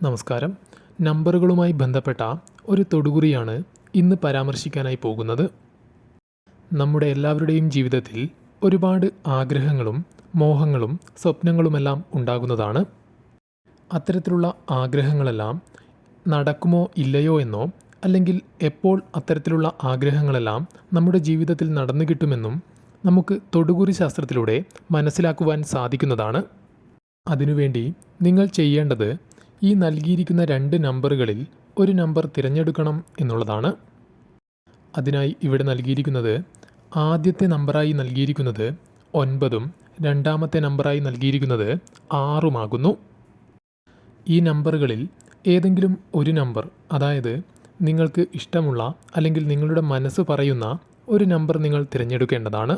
നമസ്കാരം. നമ്പറുകളുമായി ബന്ധപ്പെട്ട ഒരു തൊടുകുറിയാണ് ഇന്ന് പരാമർശിക്കാനായി പോകുന്നത്. നമ്മുടെ എല്ലാവരുടെയും ജീവിതത്തിൽ ഒരുപാട് ആഗ്രഹങ്ങളും മോഹങ്ങളും സ്വപ്നങ്ങളുമെല്ലാം ഉണ്ടാകുന്നതാണ്. അത്തരത്തിലുള്ള ആഗ്രഹങ്ങളെല്ലാം നടക്കുമോ ഇല്ലയോ എന്നോ അല്ലെങ്കിൽ എപ്പോൾ അത്തരത്തിലുള്ള ആഗ്രഹങ്ങളെല്ലാം നമ്മുടെ ജീവിതത്തിൽ നടന്നു കിട്ടുമെന്നും നമുക്ക് തൊടുകുറി ശാസ്ത്രത്തിലൂടെ മനസ്സിലാക്കുവാൻ സാധിക്കുന്നതാണ്. അതിനുവേണ്ടി നിങ്ങൾ ചെയ്യേണ്ടത് ഈ നൽകിയിരിക്കുന്ന രണ്ട് നമ്പറുകളിൽ ഒരു നമ്പർ തിരഞ്ഞെടുക്കണം എന്നുള്ളതാണ്. അതിനായി ഇവിടെ നൽകിയിരിക്കുന്നത് ആദ്യത്തെ നമ്പറായി നൽകിയിരിക്കുന്നത് ഒൻപതും രണ്ടാമത്തെ നമ്പറായി നൽകിയിരിക്കുന്നത് ആറുമാകുന്നു ഈ നമ്പറുകളിൽ ഏതെങ്കിലും ഒരു നമ്പർ അതായത് നിങ്ങൾക്ക് ഇഷ്ടമുള്ള അല്ലെങ്കിൽ നിങ്ങളുടെ മനസ്സ് പറയുന്ന ഒരു നമ്പർ നിങ്ങൾ തിരഞ്ഞെടുക്കേണ്ടതാണ്.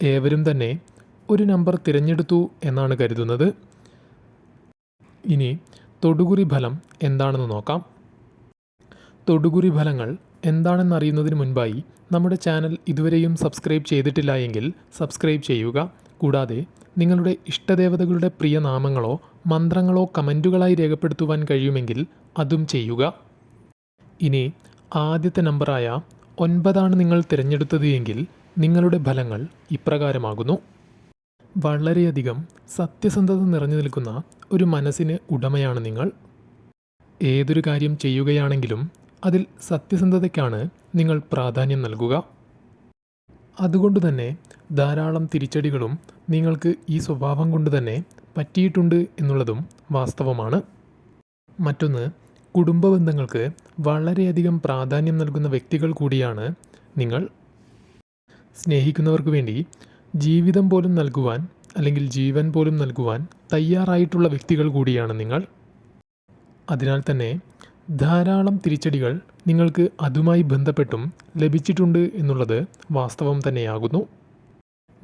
ഏവരും തന്നെ ഒരു നമ്പർ തിരഞ്ഞെടുത്തു എന്നാണ് കരുതുന്നത്. ഇനി തൊടുകുറി ഫലം എന്താണെന്ന് നോക്കാം. തൊടുകുറി ഫലങ്ങൾ എന്താണെന്ന് എന്താണെന്നറിയുന്നതിന് മുൻപായി നമ്മുടെ ചാനൽ ഇതുവരെയും സബ്സ്ക്രൈബ് ചെയ്തിട്ടില്ല എങ്കിൽ സബ്സ്ക്രൈബ് ചെയ്യുക. കൂടാതെ നിങ്ങളുടെ ഇഷ്ടദേവതകളുടെ പ്രിയ നാമങ്ങളോ മന്ത്രങ്ങളോ കമന്റുകളായി രേഖപ്പെടുത്തുവാൻ കഴിയുമെങ്കിൽ അതും ചെയ്യുക. ഇനി ആദ്യത്തെ നമ്പറായ ഒൻപതാണ് നിങ്ങൾ തിരഞ്ഞെടുത്തത് എങ്കിൽ നിങ്ങളുടെ ഫലങ്ങൾ ഇപ്രകാരമാകുന്നു. വളരെയധികം സത്യസന്ധത നിറഞ്ഞു നിൽക്കുന്ന ഒരു മനസ്സിന് ഉടമയാണ് നിങ്ങൾ. ഏതൊരു കാര്യം ചെയ്യുകയാണെങ്കിലും അതിൽ സത്യസന്ധതയ്ക്കാണ് നിങ്ങൾ പ്രാധാന്യം നൽകുക. അതുകൊണ്ട് തന്നെ ധാരാളം തിരിച്ചടികളും നിങ്ങൾക്ക് ഈ സ്വഭാവം കൊണ്ട് തന്നെ പറ്റിയിട്ടുണ്ട് എന്നുള്ളതും വാസ്തവമാണ്. മറ്റൊന്ന് കുടുംബ ബന്ധങ്ങൾക്ക് വളരെയധികം പ്രാധാന്യം നൽകുന്ന വ്യക്തികൾ കൂടിയാണ് നിങ്ങൾ. സ്നേഹിക്കുന്നവർക്ക് വേണ്ടി ജീവിതം പോലും നൽകുവാൻ അല്ലെങ്കിൽ ജീവൻ പോലും നൽകുവാൻ തയ്യാറായിട്ടുള്ള വ്യക്തികൾ കൂടിയാണ് നിങ്ങൾ. അതിനാൽ തന്നെ ധാരാളം തിരിച്ചടികൾ നിങ്ങൾക്ക് അതുമായി ബന്ധപ്പെട്ടും ലഭിച്ചിട്ടുണ്ട് എന്നുള്ളത് വാസ്തവം തന്നെയാകുന്നു.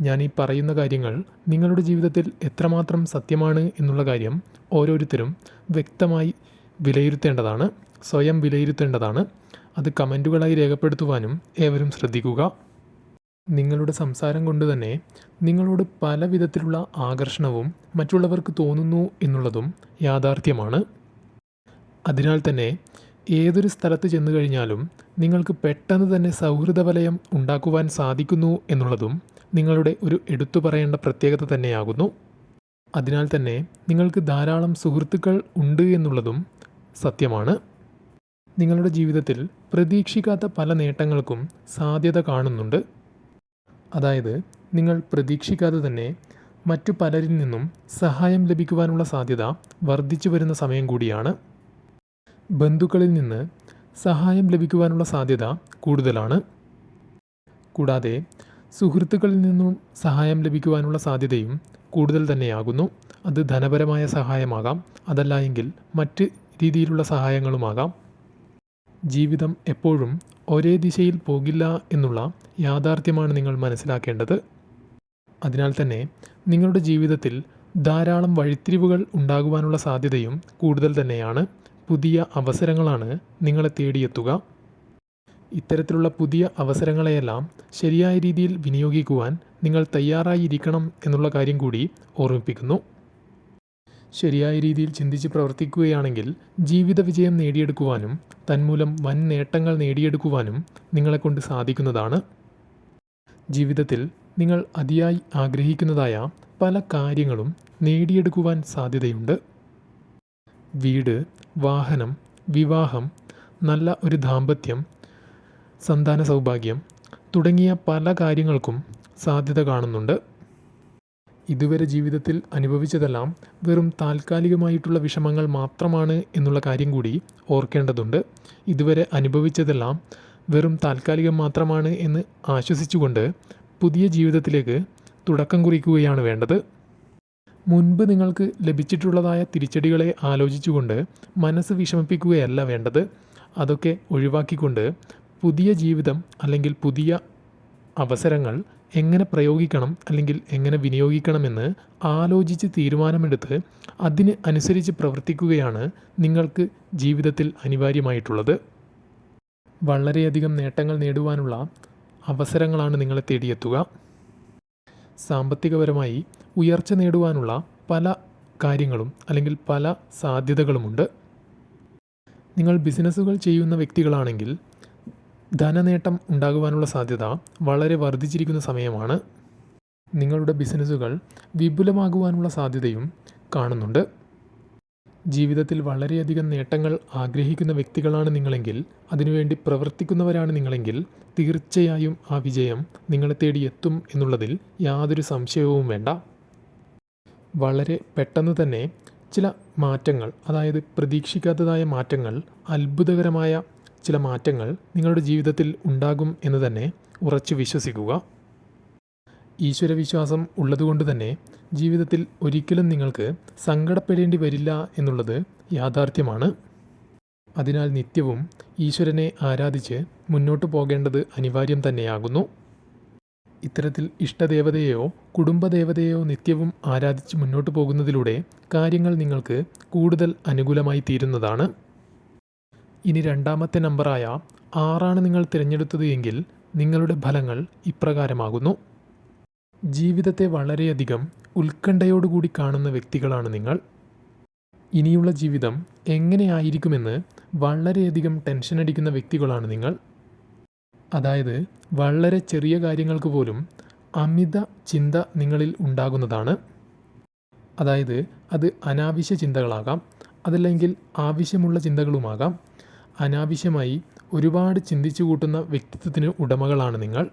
ഞാൻ ഈ പറയുന്ന കാര്യങ്ങൾ നിങ്ങളുടെ ജീവിതത്തിൽ എത്രമാത്രം സത്യമാണ് എന്നുള്ള കാര്യം ഓരോരുത്തരും വ്യക്തമായി വിലയിരുത്തേണ്ടതാണ് സ്വയം വിലയിരുത്തേണ്ടതാണ്. അത് കമന്റുകളായി രേഖപ്പെടുത്തുവാനും ഏവരും ശ്രദ്ധിക്കുക. നിങ്ങളുടെ സംസാരം കൊണ്ട് തന്നെ നിങ്ങളോട് പല വിധത്തിലുള്ള ആകർഷണവും മറ്റുള്ളവർക്ക് തോന്നുന്നു എന്നുള്ളതും യാഥാർത്ഥ്യമാണ്. അതിനാൽ തന്നെ ഏതൊരു സ്ഥലത്ത് ചെന്നു കഴിഞ്ഞാലും നിങ്ങൾക്ക് പെട്ടെന്ന് തന്നെ സൗഹൃദ വലയം ഉണ്ടാക്കുവാൻ സാധിക്കുന്നു എന്നുള്ളതും നിങ്ങളുടെ ഒരു എടുത്തു പറയേണ്ട പ്രത്യേകത തന്നെയാകുന്നു. അതിനാൽ തന്നെ നിങ്ങൾക്ക് ധാരാളം സുഹൃത്തുക്കൾ ഉണ്ട് എന്നുള്ളതും സത്യമാണ്. നിങ്ങളുടെ ജീവിതത്തിൽ പ്രതീക്ഷിക്കാത്ത പല നേട്ടങ്ങൾക്കും സാധ്യത കാണുന്നുണ്ട്. അതായത് നിങ്ങൾ പ്രതീക്ഷിക്കാതെ തന്നെ മറ്റു പലരിൽ നിന്നും സഹായം ലഭിക്കുവാനുള്ള സാധ്യത വർദ്ധിച്ചു വരുന്ന സമയം കൂടിയാണ്. ബന്ധുക്കളിൽ നിന്ന് സഹായം ലഭിക്കുവാനുള്ള സാധ്യത കൂടുതലാണ്. കൂടാതെ സുഹൃത്തുക്കളിൽ നിന്നും സഹായം ലഭിക്കുവാനുള്ള സാധ്യതയും കൂടുതൽ തന്നെയാകുന്നു. അത് ധനപരമായ സഹായമാകാം. അതല്ല എങ്കിൽ മറ്റ് രീതിയിലുള്ള സഹായങ്ങളുമാകാം. ജീവിതം എപ്പോഴും ഒരേ ദിശയിൽ പോകില്ല എന്നുള്ള യാഥാർത്ഥ്യമാണ് നിങ്ങൾ മനസ്സിലാക്കേണ്ടത്. അതിനാൽ തന്നെ നിങ്ങളുടെ ജീവിതത്തിൽ ധാരാളം വഴിത്തിരിവുകൾ ഉണ്ടാകുവാനുള്ള സാധ്യതയും കൂടുതൽ തന്നെയാണ്. പുതിയ അവസരങ്ങളാണ് നിങ്ങളെ തേടിയെത്തുക. ഇത്തരത്തിലുള്ള പുതിയ അവസരങ്ങളെയെല്ലാം ശരിയായ രീതിയിൽ വിനിയോഗിക്കുവാൻ നിങ്ങൾ തയ്യാറായിരിക്കണം എന്നുള്ള കാര്യം കൂടി ഓർമ്മിപ്പിക്കുന്നു. ശരിയായ രീതിയിൽ ചിന്തിച്ച് പ്രവർത്തിക്കുകയാണെങ്കിൽ ജീവിത വിജയം നേടിയെടുക്കുവാനും തന്മൂലം വൻ നേട്ടങ്ങൾ നേടിയെടുക്കുവാനും നിങ്ങളെക്കൊണ്ട് സാധിക്കുന്നതാണ്. ജീവിതത്തിൽ നിങ്ങൾ അതിയായി ആഗ്രഹിക്കുന്നതായ പല കാര്യങ്ങളും നേടിയെടുക്കുവാൻ സാധ്യതയുണ്ട്. വീട് വാഹനം വിവാഹം നല്ല ഒരു ദാമ്പത്യം സന്താന സൗഭാഗ്യം തുടങ്ങിയ പല കാര്യങ്ങൾക്കും സാധ്യത കാണുന്നുണ്ട്. ഇതുവരെ ജീവിതത്തിൽ അനുഭവിച്ചതെല്ലാം വെറും താൽക്കാലികമായിട്ടുള്ള വിഷമങ്ങൾ മാത്രമാണ് എന്നുള്ള കാര്യം കൂടി ഓർക്കേണ്ടതുണ്ട്. ഇതുവരെ അനുഭവിച്ചതെല്ലാം വെറും താൽക്കാലികം മാത്രമാണ് എന്ന് ആശ്വസിച്ചുകൊണ്ട് പുതിയ ജീവിതത്തിലേക്ക് തുടക്കം കുറിക്കുകയാണ് വേണ്ടത്. മുൻപ് നിങ്ങൾക്ക് ലഭിച്ചിട്ടുള്ളതായ തിരിച്ചടികളെ ആലോചിച്ചുകൊണ്ട് മനസ്സ് വിഷമിപ്പിക്കുകയല്ല വേണ്ടത്. അതൊക്കെ ഒഴിവാക്കിക്കൊണ്ട് പുതിയ ജീവിതം അല്ലെങ്കിൽ പുതിയ അവസരങ്ങൾ എങ്ങനെ പ്രയോഗിക്കണം അല്ലെങ്കിൽ എങ്ങനെ വിനിയോഗിക്കണമെന്ന് ആലോചിച്ച് തീരുമാനമെടുത്ത് അതിന് അനുസരിച്ച് പ്രവർത്തിക്കുകയാണ് നിങ്ങൾക്ക് ജീവിതത്തിൽ അനിവാര്യമായിട്ടുള്ളത്. വളരെയധികം നേട്ടങ്ങൾ നേടുവാനുള്ള അവസരങ്ങളാണ് നിങ്ങളെ തേടിയെത്തുക. സാമ്പത്തികപരമായി ഉയർച്ച നേടുവാനുള്ള പല കാര്യങ്ങളും അല്ലെങ്കിൽ പല സാധ്യതകളുമുണ്ട്. നിങ്ങൾ ബിസിനസ്സുകൾ ചെയ്യുന്ന വ്യക്തികളാണെങ്കിൽ ധനനേട്ടം ഉണ്ടാകുവാനുള്ള സാധ്യത വളരെ വർദ്ധിച്ചിരിക്കുന്ന സമയമാണ്. നിങ്ങളുടെ ബിസിനസ്സുകൾ വിപുലമാകുവാനുള്ള സാധ്യതയും കാണുന്നുണ്ട്. ജീവിതത്തിൽ വളരെയധികം നേട്ടങ്ങൾ ആഗ്രഹിക്കുന്ന വ്യക്തികളാണ് നിങ്ങളെങ്കിൽ അതിനുവേണ്ടി പ്രവർത്തിക്കുന്നവരാണ് നിങ്ങളെങ്കിൽ തീർച്ചയായും ആ വിജയം നിങ്ങളെ തേടി എത്തും എന്നുള്ളതിൽ യാതൊരു സംശയവും വേണ്ട. വളരെ പെട്ടെന്ന് തന്നെ ചില മാറ്റങ്ങൾ അതായത് പ്രതീക്ഷിക്കാത്തതായ മാറ്റങ്ങൾ അത്ഭുതകരമായ ചില മാറ്റങ്ങൾ നിങ്ങളുടെ ജീവിതത്തിൽ ഉണ്ടാകും എന്ന് തന്നെ ഉറച്ചു വിശ്വസിക്കുക. ഈശ്വരവിശ്വാസം ഉള്ളതുകൊണ്ട് തന്നെ ജീവിതത്തിൽ ഒരിക്കലും നിങ്ങൾക്ക് സങ്കടപ്പെടേണ്ടി വരില്ല എന്നുള്ളത് യാഥാർത്ഥ്യമാണ്. അതിനാൽ നിത്യവും ഈശ്വരനെ ആരാധിച്ച് മുന്നോട്ട് പോകേണ്ടത് അനിവാര്യം തന്നെയാകുന്നു. ഇത്തരത്തിൽ ഇഷ്ടദേവതയെയോ കുടുംബദേവതയെയോ നിത്യവും ആരാധിച്ച് മുന്നോട്ട് പോകുന്നതിലൂടെ കാര്യങ്ങൾ നിങ്ങൾക്ക് കൂടുതൽ അനുകൂലമായി തീരുന്നതാണ്. ഇനി രണ്ടാമത്തെ നമ്പറായ ആറാണ് നിങ്ങൾ തിരഞ്ഞെടുത്തത് എങ്കിൽ നിങ്ങളുടെ ഫലങ്ങൾ ഇപ്രകാരമാകുന്നു. ജീവിതത്തെ വളരെയധികം ഉത്കണ്ഠയോടുകൂടി കാണുന്ന വ്യക്തികളാണ് നിങ്ങൾ. ഇനിയുള്ള ജീവിതം എങ്ങനെയായിരിക്കുമെന്ന് വളരെയധികം ടെൻഷൻ അടിക്കുന്ന വ്യക്തികളാണ് നിങ്ങൾ. അതായത് വളരെ ചെറിയ കാര്യങ്ങൾക്ക് പോലും അമിത ചിന്ത നിങ്ങളിൽ ഉണ്ടാകുന്നതാണ്. അതായത് അത് അനാവശ്യ ചിന്തകളാകാം അതല്ലെങ്കിൽ ആവശ്യമുള്ള ചിന്തകളുമാകാം അനാവശ്യമായി ഒരുപാട് ചിന്തിച്ചു കൂട്ടുന്ന വ്യക്തിത്വത്തിന് ഉടമകളാണ് നിങ്ങൾ.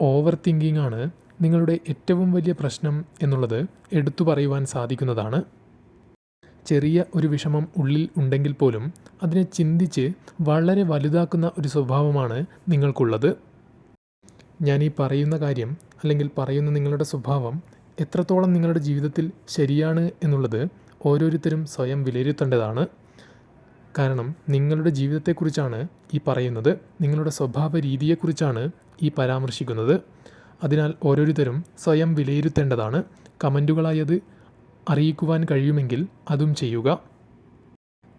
ഓവർ തിങ്കിങ് ആണ് നിങ്ങളുടെ ഏറ്റവും വലിയ പ്രശ്നം എന്നുള്ളത് എടുത്തു പറയുവാൻ സാധിക്കുന്നതാണ്. ചെറിയ ഒരു വിഷമം ഉള്ളിൽ ഉണ്ടെങ്കിൽ പോലും അതിനെ ചിന്തിച്ച് വളരെ വലുതാക്കുന്ന ഒരു സ്വഭാവമാണ് നിങ്ങൾക്കുള്ളത്. ഞാൻ ഈ പറയുന്ന കാര്യം അല്ലെങ്കിൽ പറയുന്ന നിങ്ങളുടെ സ്വഭാവം എത്രത്തോളം നിങ്ങളുടെ ജീവിതത്തിൽ ശരിയാണ് എന്നുള്ളത് ഓരോരുത്തരും സ്വയം വിലയിരുത്തേണ്ടതാണ്. കാരണം നിങ്ങളുടെ ജീവിതത്തെക്കുറിച്ചാണ് ഈ പറയുന്നത്. നിങ്ങളുടെ സ്വഭാവ രീതിയെക്കുറിച്ചാണ് ഈ പരാമർശിക്കുന്നത്. അതിനാൽ ഓരോരുത്തരും സ്വയം വിലയിരുത്തേണ്ടതാണ്. കമന്റുകളായി അത് അറിയിക്കുവാൻ കഴിയുമെങ്കിൽ അതും ചെയ്യുക.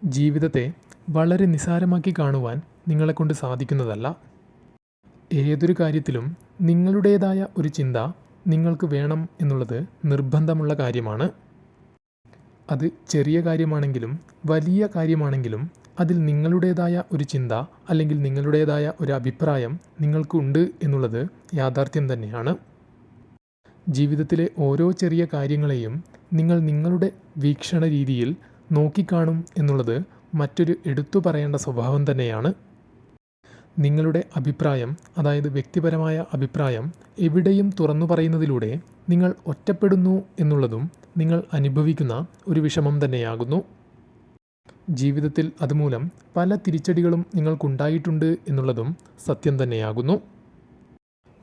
ജീവിതത്തെ വളരെ നിസാരമാക്കി കാണുവാൻ നിങ്ങളെക്കൊണ്ട് സാധിക്കുന്നതല്ല. ഏതൊരു കാര്യത്തിലും നിങ്ങളുടേതായ ഒരു ചിന്ത നിങ്ങൾക്ക് വേണം എന്നുള്ളത് നിർബന്ധമുള്ള കാര്യമാണ്. അത് ചെറിയ കാര്യമാണെങ്കിലും വലിയ കാര്യമാണെങ്കിലും അതിൽ നിങ്ങളുടേതായ ഒരു ചിന്ത അല്ലെങ്കിൽ നിങ്ങളുടേതായ ഒരു അഭിപ്രായം നിങ്ങൾക്കുണ്ട് എന്നുള്ളത് യാഥാർത്ഥ്യം തന്നെയാണ്. ജീവിതത്തിലെ ഓരോ ചെറിയ കാര്യങ്ങളെയും നിങ്ങൾ നിങ്ങളുടെ വീക്ഷണ രീതിയിൽ നോക്കിക്കാണും എന്നുള്ളത് മറ്റൊരു എടുത്തു പറയേണ്ട സ്വഭാവം തന്നെയാണ്. നിങ്ങളുടെ അഭിപ്രായം അതായത് വ്യക്തിപരമായ അഭിപ്രായം എവിടെയും തുറന്നു പറയുന്നതിലൂടെ നിങ്ങൾ ഒറ്റപ്പെടുന്നു എന്നുള്ളതും നിങ്ങൾ അനുഭവിക്കുന്ന ഒരു വിഷമം തന്നെയാകുന്നു. ജീവിതത്തിൽ അതുമൂലം പല തിരിച്ചടികളും നിങ്ങൾക്കുണ്ടായിട്ടുണ്ട് എന്നുള്ളതും സത്യം തന്നെയാകുന്നു.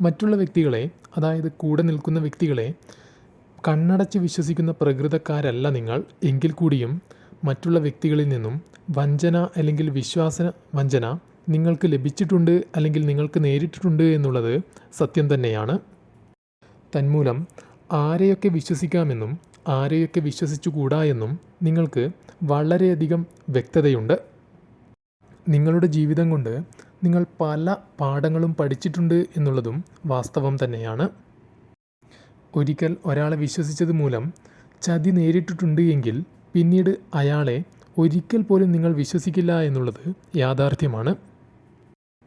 മറ്റുള്ള വ്യക്തികളെ അതായത് കൂടെ നിൽക്കുന്ന വ്യക്തികളെ കണ്ണടച്ച് വിശ്വസിക്കുന്ന പ്രകൃതക്കാരല്ല നിങ്ങൾ. എങ്കിൽ കൂടിയും മറ്റുള്ള വ്യക്തികളിൽ നിന്നും വഞ്ചന അല്ലെങ്കിൽ വിശ്വാസ വഞ്ചന നിങ്ങൾക്ക് ലഭിച്ചിട്ടുണ്ട് അല്ലെങ്കിൽ നിങ്ങൾക്ക് നേരിട്ടിട്ടുണ്ട് എന്നുള്ളത് സത്യം തന്നെയാണ്. തന്മൂലം ആരെയൊക്കെ വിശ്വസിക്കാമെന്നും ആരെയൊക്കെ വിശ്വസിച്ചുകൂടാ എന്നും നിങ്ങൾക്ക് വളരെയധികം വ്യക്തതയുണ്ട്. നിങ്ങളുടെ ജീവിതം കൊണ്ട് നിങ്ങൾ പല പാഠങ്ങളും പഠിച്ചിട്ടുണ്ട് എന്നുള്ളതും വാസ്തവം തന്നെയാണ്. ഒരിക്കൽ ഒരാളെ വിശ്വസിച്ചത് മൂലം ചതി നേരിട്ടിട്ടുണ്ട് എങ്കിൽ പിന്നീട് അയാളെ ഒരിക്കൽ പോലും നിങ്ങൾ വിശ്വസിക്കില്ല എന്നുള്ളത് യാഥാർത്ഥ്യമാണ്.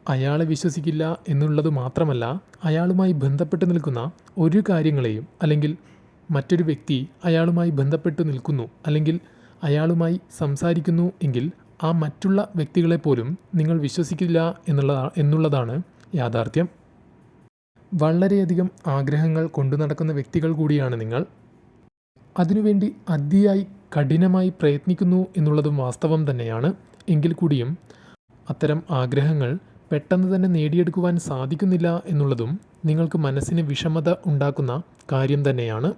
അയാളെ വിശ്വസിക്കില്ല എന്നുള്ളത് മാത്രമല്ല അയാളുമായി ബന്ധപ്പെട്ട് നിൽക്കുന്ന ഒരു കാര്യങ്ങളെയും അല്ലെങ്കിൽ മറ്റൊരു വ്യക്തി അയാളുമായി ബന്ധപ്പെട്ട് നിൽക്കുന്നു അല്ലെങ്കിൽ അയാളുമായി സംസാരിക്കുന്നു എങ്കിൽ ആ മറ്റുള്ള വ്യക്തികളെ പോലും നിങ്ങൾ വിശ്വസിക്കില്ല എന്നുള്ള എന്നുള്ളതാണ് യാഥാർത്ഥ്യം. വളരെയധികം ആഗ്രഹങ്ങൾ കൊണ്ടു നടക്കുന്ന വ്യക്തികൾ കൂടിയാണ് നിങ്ങൾ. അതിനുവേണ്ടി അതിയായി കഠിനമായി പ്രയത്നിക്കുന്നു എന്നുള്ളതും വാസ്തവം തന്നെയാണ്. എങ്കിൽ കൂടിയും അത്തരം ആഗ്രഹങ്ങൾ പെട്ടെന്ന് തന്നെ നേടിയെടുക്കുവാൻ സാധിക്കുന്നില്ല എന്നുള്ളതും നിങ്ങൾക്ക് മനസ്സിന് വിഷമത ഉണ്ടാക്കുന്ന കാര്യം തന്നെയാണ്.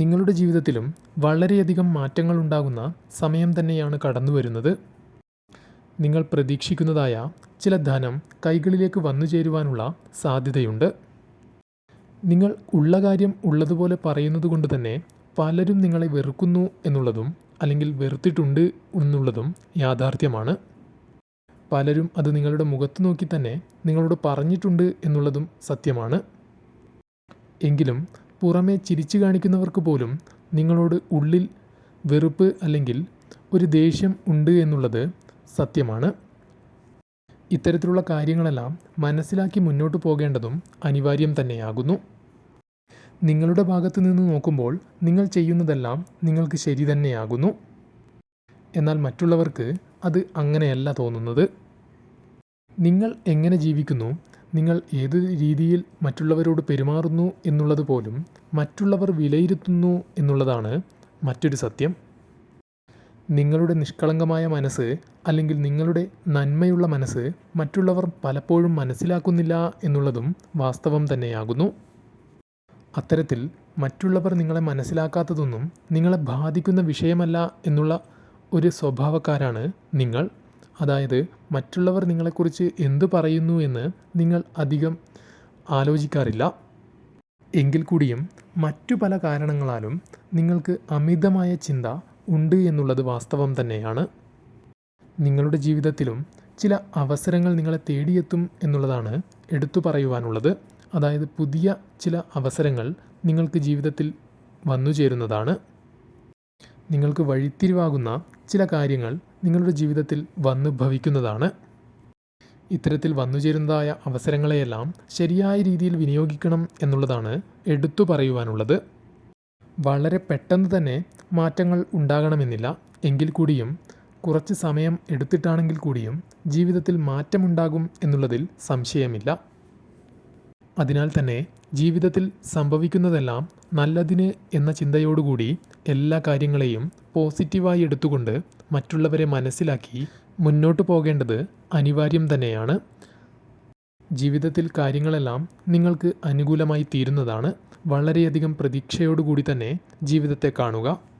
നിങ്ങളുടെ ജീവിതത്തിലും വളരെയധികം മാറ്റങ്ങൾ ഉണ്ടാകുന്ന സമയം തന്നെയാണ് കടന്നു വരുന്നത്. നിങ്ങൾ പ്രതീക്ഷിക്കുന്നതായ ചില ധനം കൈകളിലേക്ക് വന്നു ചേരുവാനുള്ള സാധ്യതയുണ്ട്. നിങ്ങൾ ഉള്ള കാര്യം ഉള്ളതുപോലെ പറയുന്നത് കൊണ്ട് തന്നെ പലരും നിങ്ങളെ വെറുക്കുന്നു എന്നുള്ളതും അല്ലെങ്കിൽ വെറുത്തിട്ടുണ്ട് എന്നുള്ളതും യാഥാർത്ഥ്യമാണ്. പലരും അത് നിങ്ങളുടെ മുഖത്ത് നോക്കി തന്നെ നിങ്ങളോട് പറഞ്ഞിട്ടുണ്ട് എന്നുള്ളതും സത്യമാണ്. എങ്കിലും പുറമേ ചിരിച്ചു കാണിക്കുന്നവർക്ക് പോലും നിങ്ങളോട് ഉള്ളിൽ വെറുപ്പ് അല്ലെങ്കിൽ ഒരു ദേഷ്യം ഉണ്ട് എന്നുള്ളത് സത്യമാണ്. ഇത്തരത്തിലുള്ള കാര്യങ്ങളെല്ലാം മനസ്സിലാക്കി മുന്നോട്ട് പോകേണ്ടതും അനിവാര്യം തന്നെയാകുന്നു. നിങ്ങളുടെ ഭാഗത്ത് നിന്ന് നോക്കുമ്പോൾ നിങ്ങൾ ചെയ്യുന്നതെല്ലാം നിങ്ങൾക്ക് ശരി തന്നെയാകുന്നു. എന്നാൽ മറ്റുള്ളവർക്ക് അത് അങ്ങനെയല്ല തോന്നുന്നത്. നിങ്ങൾ എങ്ങനെ ജീവിക്കുന്നു? നിങ്ങൾ ഏത് രീതിയിൽ മറ്റുള്ളവരോട് പെരുമാറുന്നു എന്നുള്ളത് പോലും മറ്റുള്ളവർ വിലയിരുത്തുന്നു എന്നുള്ളതാണ് മറ്റൊരു സത്യം. നിങ്ങളുടെ നിഷ്കളങ്കമായ മനസ്സ് അല്ലെങ്കിൽ നിങ്ങളുടെ നന്മയുള്ള മനസ്സ് മറ്റുള്ളവർ പലപ്പോഴും മനസ്സിലാക്കുന്നില്ല എന്നുള്ളതും വാസ്തവം തന്നെയാകുന്നു. അത്തരത്തിൽ മറ്റുള്ളവർ നിങ്ങളെ മനസ്സിലാക്കാത്തതൊന്നും നിങ്ങളെ ബാധിക്കുന്ന വിഷയമല്ല എന്നുള്ള ഒരു സ്വഭാവക്കാരാണ് നിങ്ങൾ. അതായത് മറ്റുള്ളവർ നിങ്ങളെക്കുറിച്ച് എന്തു പറയുന്നു എന്ന് നിങ്ങൾ അധികം ആലോചിക്കാറില്ല. എങ്കിൽ കൂടിയും മറ്റു പല കാരണങ്ങളാലും നിങ്ങൾക്ക് അമിതമായ ചിന്ത ഉണ്ട് എന്നുള്ളത് വാസ്തവം തന്നെയാണ്. നിങ്ങളുടെ ജീവിതത്തിലും ചില അവസരങ്ങൾ നിങ്ങളെ തേടിയെത്തും എന്നുള്ളതാണ് എടുത്തു പറയുവാനുള്ളത്. അതായത് പുതിയ ചില അവസരങ്ങൾ നിങ്ങൾക്ക് ജീവിതത്തിൽ വന്നു ചേരുന്നതാണ്. നിങ്ങൾക്ക് വഴിത്തിരിവാകുന്ന ചില കാര്യങ്ങൾ നിങ്ങളുടെ ജീവിതത്തിൽ വന്നു ഭവിക്കുന്നതാണ്. ഇത്തരത്തിൽ വന്നുചേരുന്നതായ അവസരങ്ങളെയെല്ലാം ശരിയായ രീതിയിൽ വിനിയോഗിക്കണം എന്നുള്ളതാണ് എടുത്തു പറയുവാനുള്ളത്. വളരെ പെട്ടെന്ന് തന്നെ മാറ്റങ്ങൾ ഉണ്ടാകണമെന്നില്ല. എങ്കിൽ കൂടിയും കുറച്ച് സമയം എടുത്തിട്ടാണെങ്കിൽ കൂടിയും ജീവിതത്തിൽ മാറ്റമുണ്ടാകും എന്നുള്ളതിൽ സംശയമില്ല. അതിനാൽ തന്നെ ജീവിതത്തിൽ സംഭവിക്കുന്നതെല്ലാം നല്ലതിന് എന്ന ചിന്തയോടുകൂടി എല്ലാ കാര്യങ്ങളെയും പോസിറ്റീവായി എടുത്തുകൊണ്ട് മറ്റുള്ളവരെ മനസ്സിലാക്കി മുന്നോട്ട് പോകേണ്ടത് അനിവാര്യം തന്നെയാണ്. ജീവിതത്തിൽ കാര്യങ്ങളെല്ലാം നിങ്ങൾക്ക് അനുകൂലമായി തീരുന്നതാണ്. വളരെയധികം പ്രതീക്ഷയോടുകൂടി തന്നെ ജീവിതത്തെ കാണുക.